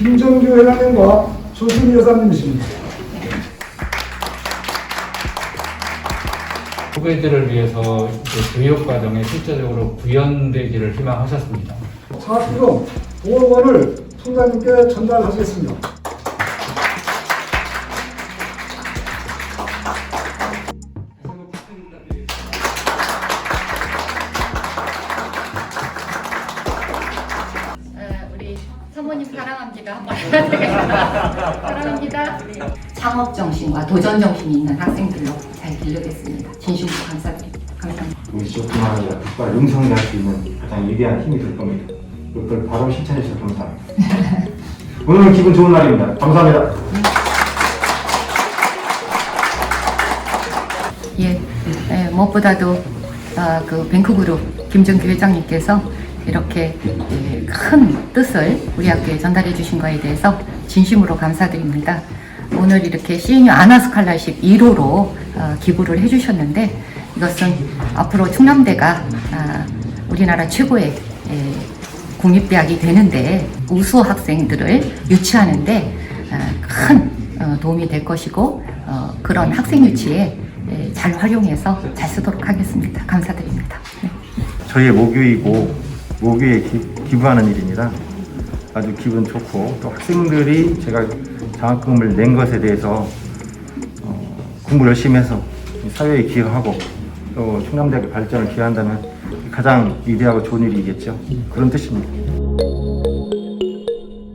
김정규 회장님과 조순희 여사님이십니다. 후배들을 위해서 교육 과정에 실제적으로 구현되기를 희망하셨습니다. 자, 지금 5억 원을 총장님께 전달하시겠습니다. 사모님 사랑합니다. 한번 해야 되겠다. 사랑합니다. 창업 정신과 도전 정신이 있는 학생들로 잘 기르겠습니다. 진심으로 감사드립니다. 감사합니다. 우리 지역뿐만 아니라 국가 영상을 할수 있는 가장 위대한 힘이 될 겁니다. 그걸 바로 실천해 주셔서 감사합니다. 오늘은 기분 좋은 날입니다. 감사합니다. 예, 예, 무엇보다도 아, 그 뱅크그룹 김정규 회장님께서 이렇게 예, 큰 뜻을 우리 학교에 전달해 주신 거에 대해서 진심으로 감사드립니다. 오늘 이렇게 시니어 아나스칼라십 1호로 어, 기부를 해주셨는데 이것은 앞으로 충남대가 아, 우리나라 최고의 예, 국립대학이 되는데 우수 학생들을 유치하는데 아, 큰 어, 도움이 될 것이고 어, 그런 학생 유치에 예, 잘 활용해서 잘 쓰도록 하겠습니다. 감사드립니다. 네. 저희의 모교이고 모교에 기, 기부하는 일입니다. 아주 기분 좋고 또 학생들이 제가 장학금을 낸 것에 대해서 어, 공부 열심히 해서 사회에 기여하고 또 충남대학 발전을 기여한다면 가장 위대하고 좋은 일이겠죠. 그런 뜻입니다.